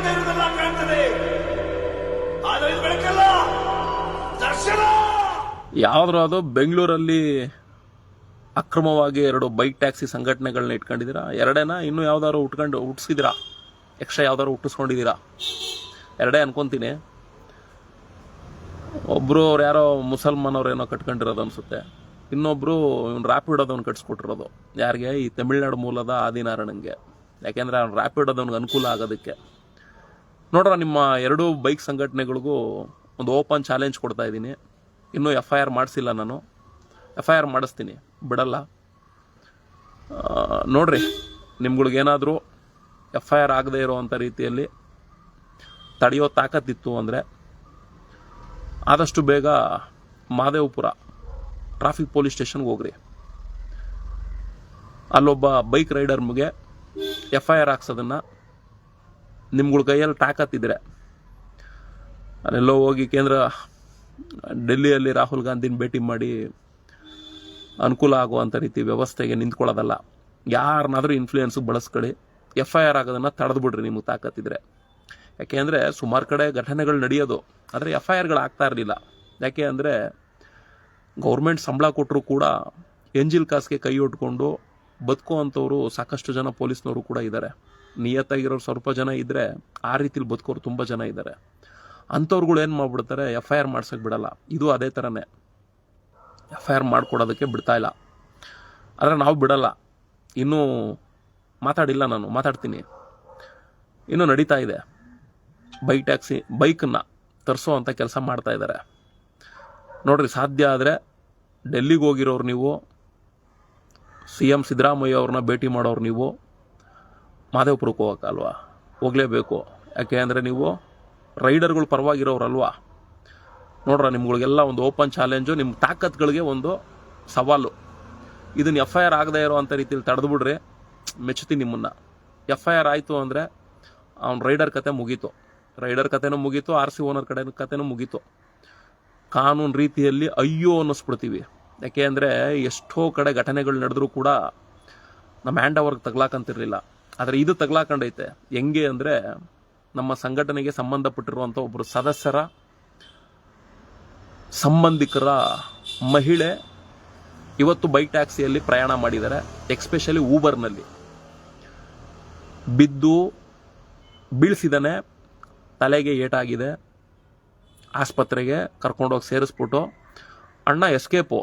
ಮುಂದೆ ಇರುವುದೆಲ್ಲ ಕಾಣ್ತದೆ. ಆದರೆ ಇದು ಬೆಳಕಲ್ಲ. ದರ್ಶನ! ಅದು ಬೆಂಗಳೂರಲ್ಲಿ ಅಕ್ರಮವಾಗಿ ಎರಡು ಬೈಕ್ ಟ್ಯಾಕ್ಸಿ ಸಂಘಟನೆಗಳನ್ನ ಇಟ್ಕೊಂಡಿದ್ದೀರಾ? ಎರಡೇನ? ಇನ್ನೂ ಯಾವ್ದಾದ್ರು ಉಟ್ಕೊಂಡು ಹುಟ್ಟಿಸಿದಿರಾ ಎಕ್ಸ್ಟ್ರಾ ಯಾವ್ದಾದ್ರು ಹುಟ್ಟಿಸ್ಕೊಂಡಿದ್ದೀರಾ ಎರಡೇ ಅನ್ಕೊಂತೀನಿ. ಒಬ್ಬರು ಅವ್ರು ಯಾರೋ ಮುಸಲ್ಮಾನವ್ರು ಏನೋ ಕಟ್ಕೊಂಡಿರೋದು ಅನ್ಸುತ್ತೆ. ಇನ್ನೊಬ್ರು ಇವ್ನು ರ್ಯಾಪಿಡ್ ಅದವ್ನು ಕಟ್ಸ್ಕೊಟ್ಟಿರೋದು. ಯಾರಿಗೆ? ಈ ತಮಿಳ್ನಾಡು ಮೂಲದ ಆದಿನಾರಾಯಣಂಗೆ ಯಾಕೆಂದ್ರೆ ಅವ್ನು ರ್ಯಾಪಿಡ್ ಅದವ್ನಿಗೆ ಅನುಕೂಲ ಆಗೋದಕ್ಕೆ. ನೋಡ್ರ, ನಿಮ್ಮ ಎರಡೂ ಬೈಕ್ ಸಂಘಟನೆಗಳಿಗೂ ಒಂದು ಓಪನ್ ಚಾಲೆಂಜ್ ಕೊಡ್ತಾ ಇದ್ದೀನಿ. ಇನ್ನೂ ಎಫ್ ಐ ಆರ್ ಮಾಡಿಸಿಲ್ಲ ನಾನು. ಎಫ್ ಐ ಆರ್ ಮಾಡಿಸ್ತೀನಿ. ಬಿಡಲ್ಲ. ನೋಡ್ರಿ, ನಿಮ್ಗಳಿಗೇನಾದರೂ ಎಫ್ ಐ ಆರ್ ಆಗದೆ ಇರೋವಂಥ ರೀತಿಯಲ್ಲಿ ತಡೆಯೋ ತಾಕತ್ತಿತ್ತು ಅಂದರೆ ಆದಷ್ಟು ಬೇಗ ಮಾದೇವಪುರ ಟ್ರಾಫಿಕ್ ಪೊಲೀಸ್ ಸ್ಟೇಷನ್ಗೆ ಹೋಗ್ರಿ. ಅಲ್ಲೊಬ್ಬ bike rider F I R ಹಾಕ್ಸೋದನ್ನು ನಿಮ್ಗಳ ಕೈಯಲ್ಲಿ ತಾಕತ್ತಿದ್ರೆ ಅಲ್ಲೆಲ್ಲೋ ಹೋಗಿ ಕೇಂದ್ರ ಡೆಲ್ಲಿಯಲ್ಲಿ ರಾಹುಲ್ ಗಾಂಧಿನ ಭೇಟಿ ಮಾಡಿ ಅನುಕೂಲ ಆಗುವಂಥ ರೀತಿ ವ್ಯವಸ್ಥೆಗೆ ನಿಂತ್ಕೊಳ್ಳೋದಲ್ಲ. ಯಾರನ್ನಾದರೂ ಇನ್ಫ್ಲೂಯೆನ್ಸ್ ಬಳಸ್ಕೊಳ್ಳಿ. ಎಫ್ ಐ ಆರ್ ಆಗೋದನ್ನು ತಡೆದು ನಿಮಗೆ ತಾಕತ್ತಿದ್ರೆ ಯಾಕೆ ಅಂದರೆ ಸುಮಾರು ಕಡೆ ಘಟನೆಗಳು ನಡೆಯೋದು. ಆದರೆ ಎಫ್ ಐ ಆರ್ಗಳು ಆಗ್ತಾ ಇರಲಿಲ್ಲ. ಯಾಕೆ ಅಂದರೆ ಗೌರ್ಮೆಂಟ್ ಸಂಬಳ ಕೊಟ್ಟರು ಕೂಡ ಎಂಜಿಲ್ ಕಾಸ್ಗೆ ಕೈ ಒಟ್ಕೊಂಡು ಬದುಕುವಂಥವ್ರು ಸಾಕಷ್ಟು ಜನ ಪೊಲೀಸ್ನವರು ಕೂಡ ಇದ್ದಾರೆ ನಿಯತ್ತಾಗಿರೋರು ಸ್ವಲ್ಪ ಜನ ಇದ್ದರೆ ಆ ರೀತಿಲಿ ಬದುಕೋರು ತುಂಬ ಜನ ಇದ್ದಾರೆ ಅಂಥವ್ರುಗಳು ಏನು ಮಾಡಿಬಿಡ್ತಾರೆ ಎಫ್ ಐ ಆರ್ ಮಾಡ್ಸೋಕ್ಕೆ ಬಿಡಲ್ಲ. ಇದು ಅದೇ ಥರನೇ ಎಫ್ ಐ ಆರ್ ಮಾಡ್ಕೊಡೋದಕ್ಕೆ ಬಿಡ್ತಾ ಇಲ್ಲ. ಆದರೆ ನಾವು ಬಿಡಲ್ಲ. ಇನ್ನೂ ಮಾತಾಡಿಲ್ಲ ನಾನು, ಮಾತಾಡ್ತೀನಿ. ಇನ್ನೂ ನಡೀತಾ ಇದೆ. ಬೈಕ್ ಟ್ಯಾಕ್ಸಿ, ಬೈಕನ್ನು ತರಿಸೋ ಅಂತ ಕೆಲಸ ಮಾಡ್ತಾ ಇದ್ದಾರೆ ನೋಡ್ರಿ, ಸಾಧ್ಯ ಆದರೆ ಡೆಲ್ಲಿಗೆ ಹೋಗಿರೋರು ನೀವು, ಸಿ ಎಂ ಸಿದ್ದರಾಮಯ್ಯ ಅವ್ರನ್ನ ಭೇಟಿ ಮಾಡೋರು ನೀವು ಮಾದೇವಪುರಕ್ಕೆ ಹೋಗೋಕ್ಕಲ್ವಾ? ಹೋಗಲೇಬೇಕು. ಯಾಕೆ ಅಂದರೆ ನೀವು ರೈಡರ್ಗಳು ಪರವಾಗಿರೋರಲ್ವಾ? ನೋಡ್ರ, ನಿಮ್ಗಳಿಗೆಲ್ಲ ಒಂದು ಓಪನ್ ಚಾಲೆಂಜು ನಿಮ್ಮ ತಾಕತ್ಗಳಿಗೆ ಒಂದು ಸವಾಲು. ಇದನ್ನು ಎಫ್ ಐ ಆರ್ ಆಗದೇ ಇರೋವಂಥ ರೀತಿಯಲ್ಲಿ ತಡೆದುಬಿಡ್ರಿ, ಮೆಚ್ಚುತ್ತೀನಿ ನಿಮ್ಮನ್ನು. ಎಫ್ ಐ ಆರ್ ಆಯಿತು ಅಂದರೆ ಅವ್ನು ರೈಡರ್ ಕತೆ ಮುಗೀತು. ರೈಡರ್ ಕತೆನೂ ಮುಗೀತು, ಆರ್ ಸಿ ಓನರ್ ಕಡೆ ಕತೆನೂ ಮುಗೀತು. ಕಾನೂನು ರೀತಿಯಲ್ಲಿ ಅಯ್ಯೋ ಅನ್ನಿಸ್ಬಿಡ್ತೀವಿ. ಯಾಕೆ ಅಂದರೆ ಎಷ್ಟೋ ಕಡೆ ಘಟನೆಗಳು ನಡೆದ್ರೂ ಕೂಡ ನಮ್ಮ ಹ್ಯಾಂಡ್ ಓವರ್ಗೆ ತಗ್ಲಾಕಂತಿರ್ಲಿಲ್ಲ. ಆದರೆ ಇದು ತಗ್ಲಾಕಂಡೈತೆ ಹೆಂಗೆ ಅಂದರೆ ನಮ್ಮ ಸಂಘಟನೆಗೆ ಸಂಬಂಧಪಟ್ಟಿರುವಂಥ ಒಬ್ಬರು ಸದಸ್ಯರ, ಸಂಬಂಧಿಕರ ಮಹಿಳೆ ಇವತ್ತು ಬೈಕ್ ಟ್ಯಾಕ್ಸಿಯಲ್ಲಿ ಪ್ರಯಾಣ ಮಾಡಿದ್ದಾರೆ, ಎಕ್ಸ್ಪೆಷಲಿ ಊಬರ್ನಲ್ಲಿ. ಬಿದ್ದು ಬೀಳ್ಸಿದಾನೆ ತಲೆಗೆ ಏಟಾಗಿದೆ, ಆಸ್ಪತ್ರೆಗೆ ಕರ್ಕೊಂಡೋಗಿ ಸೇರಿಸ್ಬಿಟ್ಟು ಅಣ್ಣ ಎಸ್ಕೇಪು.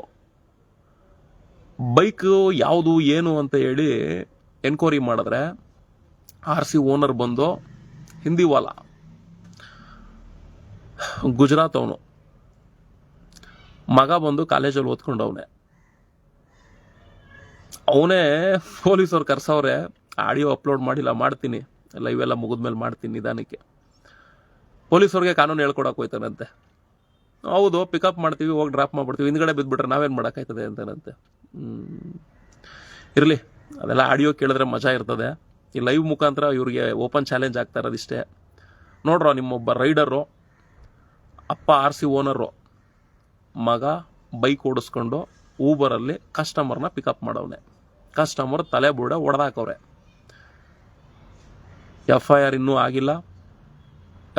ಬೈಕ್ ಯಾವುದು, ಏನು ಅಂತ ಹೇಳಿ ಎನ್ಕ್ವೈರಿ ಮಾಡಿದ್ರೆ ಆರ್ ಸಿ ಓನರ್ ಬಂದು ಹಿಂದಿವಾಲ ಗುಜರಾತ್ ಅವನು. ಮಗ ಬಂದು ಕಾಲೇಜಲ್ಲಿ ಓದ್ಕೊಂಡವನೆ. ಅವನೇ ಪೊಲೀಸವ್ರು ಕರ್ಸವ್ರೆ, ಆಡಿಯೋ ಅಪ್ಲೋಡ್ ಮಾಡಿಲ್ಲ, ಮಾಡ್ತೀನಿ. ಲೈವ್ ಎಲ್ಲ ಮುಗಿದ್ಮೇಲೆ ಮಾಡ್ತೀನಿ ನಿಧಾನಕ್ಕೆ. ಪೊಲೀಸವ್ರಿಗೆ ಕಾನೂನು ಹೇಳ್ಕೊಡಕ್ಕೆ ಹೋಯ್ತಾನಂತೆ. ಹೌದು ಪಿಕಪ್ ಮಾಡ್ತೀವಿ, ಹೋಗಿ ಡ್ರಾಪ್ ಮಾಡ್ಬಿಡ್ತೀವಿ, ಹಿಂದ್ಗಡೆ ಬಿದ್ದುಬಿಟ್ರೆ ನಾವೇನು ಮಾಡೋಕ್ಕಾಯ್ತದೆ ಅಂತಾನಂತೆ. ಇರಲಿ, ಅದೆಲ್ಲ ಆಡಿಯೋ ಕೇಳಿದ್ರೆ ಮಜಾ ಇರ್ತದೆ. ಈ ಲೈವ್ ಮುಖಾಂತರ ಇವರಿಗೆ ಓಪನ್ ಚಾಲೆಂಜ್ ಆಗ್ತಾ ಇರೋದಿಷ್ಟೇ. ನೋಡ್ರೋ ನಿಮ್ಮೊಬ್ಬ ರೈಡರು ಅಪ್ಪ ಆರ್ ಸಿ ಓನರು ಮಗ ಬೈಕ್ ಓಡಿಸ್ಕೊಂಡು ಊಬರಲ್ಲಿ ಕಸ್ಟಮರ್ನ ಪಿಕಪ್ ಮಾಡವನೆ. ಕಸ್ಟಮರ್ ತಲೆ ಬುಡ ಹೊಡೆದಾಕವ್ರೆ ಎಫ್ ಐ ಆರ್ ಇನ್ನೂ ಆಗಿಲ್ಲ.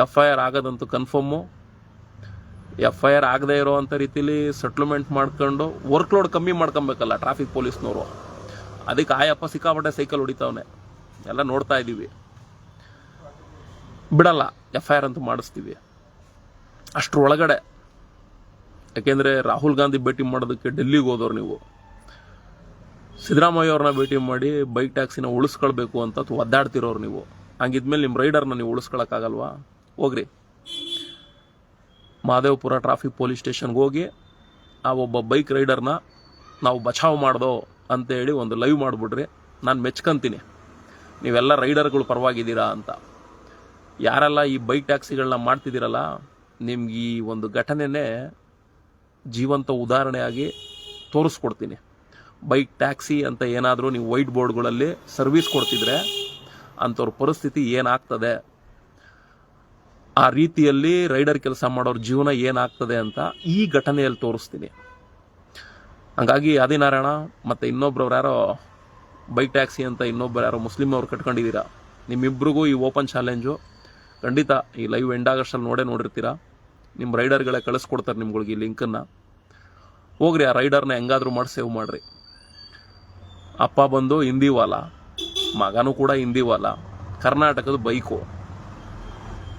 ಎಫ್ ಐ ಆರ್ ಆಗೋದಂತೂ ಕನ್ಫರ್ಮು ಎಫ್ ಐ ಆರ್ ಆಗದೆ ಇರೋವಂಥ ರೀತಿಲಿ ಸೆಟ್ಲ್ಮೆಂಟ್ ಮಾಡ್ಕೊಂಡು ವರ್ಕ್ ಲೋಡ್ ಕಮ್ಮಿ ಮಾಡ್ಕೊಬೇಕಲ್ಲ ಟ್ರಾಫಿಕ್ ಪೊಲೀಸ್ನವರು ಅದಕ್ಕೆ ಆಯಪ್ಪ ಸಿಕ್ಕಾಪಟ್ಟೆ ಸೈಕಲ್ ಹೊಡಿತಾವನೆ. ಎಲ್ಲ ನೋಡ್ತಾ ಇದ್ದೀವಿ. ಬಿಡಲ್ಲ ಎಫ್ ಐ ಆರ್ ಅಂತೂ ಮಾಡಿಸ್ತೀವಿ. ಅಷ್ಟರೊಳಗಡೆ. ಯಾಕೆಂದರೆ ರಾಹುಲ್ ಗಾಂಧಿ ಭೇಟಿ ಮಾಡೋದಕ್ಕೆ ಡೆಲ್ಲಿಗೆ ಹೋದವ್ರು ನೀವು. ಸಿದ್ದರಾಮಯ್ಯ ಅವ್ರನ್ನ ಭೇಟಿ ಮಾಡಿ ಬೈಕ್ ಟ್ಯಾಕ್ಸಿನ ಉಳಿಸ್ಕೊಳ್ಬೇಕು ಅಂತ ಒದ್ದಾಡ್ತಿರೋರು ನೀವು. ಹಂಗಿದ್ಮೇಲೆ ನಿಮ್ಮ ರೈಡರ್ನ ನೀವು ಉಳಿಸ್ಕೊಳಕ್ಕಾಗಲ್ವಾ? ಹೋಗ್ರಿ. ಮಾದೇವಪುರ ಟ್ರಾಫಿಕ್ ಪೊಲೀಸ್ ಸ್ಟೇಷನ್ಗೆ ಹೋಗಿ, ಆ ಒಬ್ಬ ಬೈಕ್ ರೈಡರ್ನ ನಾವು ಬಚಾವ್ ಮಾಡ್ದೋ ಅಂತೇಳಿ ಒಂದು ಲೈವ್ ಮಾಡಿಬಿಡ್ರಿ. ನಾನು ಮೆಚ್ಕೊಂತೀನಿ. ನೀವೆಲ್ಲ ರೈಡರ್ಗಳು ಪರವಾಗಿದ್ದೀರಾ ಅಂತ. ಯಾರೆಲ್ಲ ಈ ಬೈಕ್ ಟ್ಯಾಕ್ಸಿಗಳನ್ನ ಮಾಡ್ತಿದ್ದೀರಲ್ಲ, ನಿಮ್ಗೆ ಈ ಒಂದು ಘಟನೆನೇ ಜೀವಂತ ಉದಾಹರಣೆಯಾಗಿ ತೋರಿಸ್ಕೊಡ್ತೀನಿ. ಬೈಕ್ ಟ್ಯಾಕ್ಸಿ ಅಂತ ಏನಾದರೂ ನೀವು ವೈಟ್ ಬೋರ್ಡ್ಗಳಲ್ಲಿ ಸರ್ವಿಸ್ ಕೊಡ್ತಿದ್ರೆ ಅಂಥವ್ರ ಪರಿಸ್ಥಿತಿ ಏನಾಗ್ತದೆ? ಆ ರೀತಿಯಲ್ಲಿ ರೈಡರ್ ಕೆಲಸ ಮಾಡೋರ ಜೀವನ ಏನಾಗ್ತದೆ ಅಂತ ಈ ಘಟನೆಯಲ್ಲಿ ತೋರಿಸ್ತೀನಿ. ಹಂಗಾಗಿ ಆದಿನಾರಾಯಣ ಮತ್ತು ಇನ್ನೊಬ್ರವ್ರು ಯಾರೋ ಬೈಕ್ ಟ್ಯಾಕ್ಸಿ ಅಂತ ಇನ್ನೊಬ್ಬರು ಯಾರೋ ಮುಸ್ಲಿಮ್ ಅವ್ರು ಕಟ್ಕೊಂಡಿದ್ದೀರಾ? ನಿಮ್ಮಿಬ್ರಿಗೂ ಈ ಓಪನ್ ಚಾಲೆಂಜು. ಖಂಡಿತ ಈ ಲೈವ್ ಎಂಡ್ ಆಗಷ್ಟಲ್ಲಿ ನೋಡೇ ನೋಡಿರ್ತೀರಾ? ನಿಮ್ಮ ರೈಡರ್ಗಳೇ ಕಳಿಸ್ಕೊಡ್ತಾರೆ ನಿಮ್ಗಳಿಗೆ ಈ ಲಿಂಕನ್ನು. ಹೋಗ್ರಿ, ಆ ರೈಡರ್ನ ಹೆಂಗಾದರೂ ಮಾಡಿ ಸೇವ್ ಮಾಡಿರಿ. ಅಪ್ಪ ಬಂದು ಹಿಂದಿ ವಾಲ, ಮಗನೂ ಕೂಡ ಹಿಂದಿ ವಾಲ, ಕರ್ನಾಟಕದ ಬೈಕು.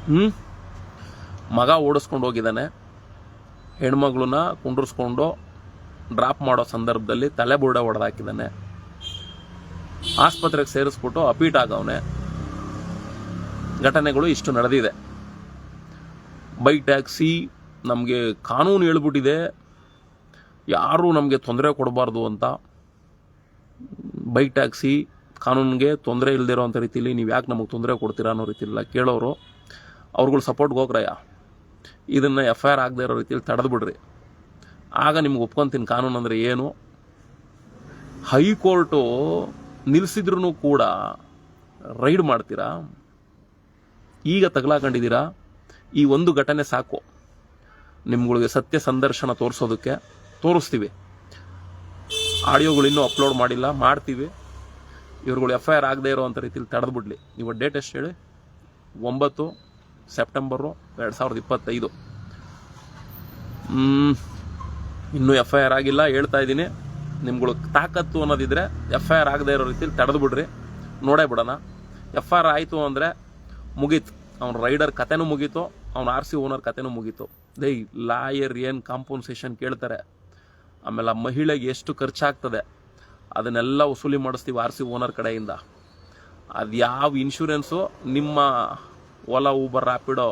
ಹ್ಞೂ ಮಗ ಓಡಿಸ್ಕೊಂಡು ಹೋಗಿದ್ದಾನೆ. ಹೆಣ್ಮಗಳನ್ನ ಕುಂಡ್ರಿಸ್ಕೊಂಡು ಡ್ರಾಪ್ ಮಾಡೋ ಸಂದರ್ಭದಲ್ಲಿ ತಲೆ ಬುರುಡೆ ಹೊಡೆದಾಕಿದ್ದಾನೆ. ಆಸ್ಪತ್ರೆಗೆ ಸೇರಿಸ್ಬಿಟ್ಟು ಅಪೀಟ್ ಆಗವನೆ. ಘಟನೆಗಳು ಇಷ್ಟು ನಡೆದಿದೆ. ಬೈಕ್ ಟ್ಯಾಕ್ಸಿ ನಮಗೆ ಕಾನೂನು ಹೇಳ್ಬಿಟ್ಟಿದೆ. ಯಾರೂ ನಮಗೆ ತೊಂದರೆ ಕೊಡಬಾರ್ದು ಅಂತ. ಬೈಕ್ ಟ್ಯಾಕ್ಸಿ ಕಾನೂನಿಗೆ ತೊಂದರೆ ಇಲ್ಲದಿರೋ ಅಂಥ ರೀತಿಲಿ ನೀವು ಯಾಕೆ ನಮಗೆ ತೊಂದರೆ ಕೊಡ್ತೀರಾ ಅನ್ನೋ ರೀತಿಯಲ್ಲ ಕೇಳೋರು. ಅವ್ರುಗಳು ಸಪೋರ್ಟ್ಗೆ ಹೋಗ್ರಯ್ಯ ಇದನ್ನು ಎಫ್ ಐ ಆರ್ ಆಗದೆ ಇರೋ ರೀತಿಯಲ್ಲಿ ತಡೆದ್ಬಿಡ್ರಿ. ಆಗ ನಿಮ್ಗೆ ಒಪ್ಕೊತೀನಿ ಕಾನೂನು ಅಂದರೆ ಏನು? ಹೈಕೋರ್ಟು ನಿಲ್ಲಿಸಿದ್ರು ಕೂಡ ರೈಡ್ ಮಾಡ್ತೀರಾ? ಈಗ ತಗಲಾಕೊಂಡಿದ್ದೀರಾ? ಈ ಒಂದು ಘಟನೆ ಸಾಕು. ನಿಮ್ಗಳಿಗೆ ಸತ್ಯ ಸಂದರ್ಶನ ತೋರಿಸೋದಕ್ಕೆ ತೋರಿಸ್ತೀವಿ. ಆಡಿಯೋಗಳು ಇನ್ನೂ ಅಪ್ಲೋಡ್ ಮಾಡಿಲ್ಲ, ಮಾಡ್ತೀವಿ. ಇವ್ರುಗಳು ಎಫ್ ಐ ಆರ್ ಆಗದೆ ಇರೋ ಅಂಥ ರೀತಿಲಿ ತಡೆದ್ಬಿಡ್ಲಿ ನೀವು ಡೇಟ್ ಎಷ್ಟು ಹೇಳಿ? ಒಂಬತ್ತು ಸೆಪ್ಟೆಂಬರು ಎರಡು ಸಾವಿರದ ಇಪ್ಪತ್ತೈದು. ಇನ್ನೂ ಎಫ್ ಐ ಆರ್ ಆಗಿಲ್ಲ, ಹೇಳ್ತಾ ಇದ್ದೀನಿ. ನಿಮ್ಗಳು ತಾಕತ್ತು ಅನ್ನೋದಿದ್ರೆ ಎಫ್ ಐ ಆರ್ ಆಗದೆ ಇರೋ ರೀತಿಲಿ ತಡೆದು ಬಿಡ್ರಿ. ನೋಡೇ ಬಿಡೋಣ. ಎಫ್ ಐ ಆರ್ ಆಯಿತು ಅಂದರೆ ಮುಗೀತು. ಅವ್ನ ರೈಡರ್ ಕತೆನೂ ಮುಗೀತು, ಅವ್ನ ಆರ್ ಸಿ ಓನರ್ ಕತೆನೂ ಮುಗೀತು. ದೈ ಲಾಯರ್ ಏನು ಕಾಂಪನ್ಸೇಷನ್ ಕೇಳ್ತಾರೆ? ಆಮೇಲೆ ಮಹಿಳೆಗೆ ಎಷ್ಟು ಖರ್ಚಾಗ್ತದೆ? ಅದನ್ನೆಲ್ಲ ವಸೂಲಿ ಮಾಡಿಸ್ತೀವಿ ಆರ್ ಸಿ ಓನರ್ ಕಡೆಯಿಂದ. ಅದು ಯಾವ ಇನ್ಶೂರೆನ್ಸು ನಿಮ್ಮ Ola, Uber Rapido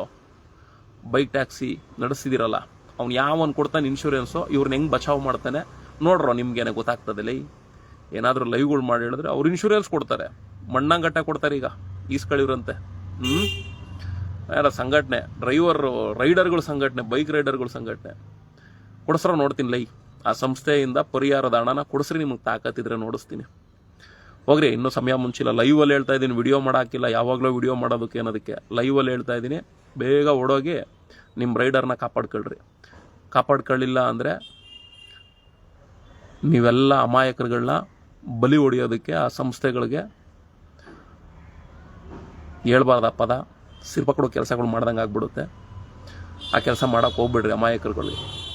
bike, taxi ನಡೆಸಿದಿರಲ್ಲ, ಅವ್ನು ಯಾವನ್ ಕೊಡ್ತಾನೆ ಇನ್ಶೂರೆನ್ಸು ಇವ್ರನ್ನ ಹೆಂಗೆ ಬಚಾವ್ ಮಾಡ್ತಾನೆ? ನೋಡ್ರೋ ನಿಮ್ಗೇನೆ ಗೊತ್ತಾಗ್ತದೆ, ಲೈ. ಏನಾದರೂ ಲೈವ್ಗಳು ಮಾಡಿ ಹೇಳಿದ್ರೆ ಅವ್ರು ಇನ್ಶೂರೆನ್ಸ್ ಕೊಡ್ತಾರೆ. ಮಣ್ಣಂಗಟ್ಟ ಕೊಡ್ತಾರೆ ಈಗ, ಈಸ್ಕಳಿವ್ರಂತೆ. ಹ್ಞೂ ಯಾರ ಸಂಘಟನೆ ಡ್ರೈವರ್ ರೈಡರ್ಗಳ ಸಂಘಟನೆ ಬೈಕ್ ರೈಡರ್ಗಳ ಸಂಘಟನೆ. ಕೊಡಿಸ್ರ ನೋಡ್ತೀನಿ, ಲೈ. ಆ ಸಂಸ್ಥೆಯಿಂದ ಪರಿಹಾರದ ಹಣನ ಕೊಡಿಸ್ರಿ, ನಿಮಗೆ ತಾಕತ್ತಿದ್ರೆ ನೋಡಿಸ್ತೀನಿ. ಹೋಗ್ರಿ, ಇನ್ನೂ ಸಮಯ ಮುಂಚಿಲ್ಲ. ಲೈವಲ್ಲಿ ಹೇಳ್ತಾ ಇದ್ದೀನಿ, ವಿಡಿಯೋ ಮಾಡೋಕ್ಕಿಲ್ಲ ಯಾವಾಗಲೂ ವಿಡಿಯೋ ಮಾಡೋದಕ್ಕೆ ಅನ್ನೋದಕ್ಕೆ ಲೈವಲ್ಲಿ ಹೇಳ್ತಾ ಇದ್ದೀನಿ, ಬೇಗ ಓಡೋಗಿ ನಿಮ್ಮ ರೈಡರ್ನ ಕಾಪಾಡ್ಕೊಳ್ರಿ. ಕಾಪಾಡ್ಕೊಳ್ಳಿಲ್ಲ ಅಂದರೆ ನೀವೆಲ್ಲ ಅಮಾಯಕರುಗಳನ್ನ ಬಲಿ ಹೊಡೆಯೋದಕ್ಕೆ ಆ ಸಂಸ್ಥೆಗಳಿಗೆ ಹೇಳ್ಬಾರ್ದ ಪದ? ಸಿರ್ಪ ಕೊಡೋ ಕೆಲಸಗಳು ಮಾಡ್ದಂಗೆ ಆಗ್ಬಿಡುತ್ತೆ ಆ ಕೆಲಸ ಮಾಡೋಕೆ ಹೋಗ್ಬಿಡ್ರಿ ಅಮಾಯಕರುಗಳಿಗೆ.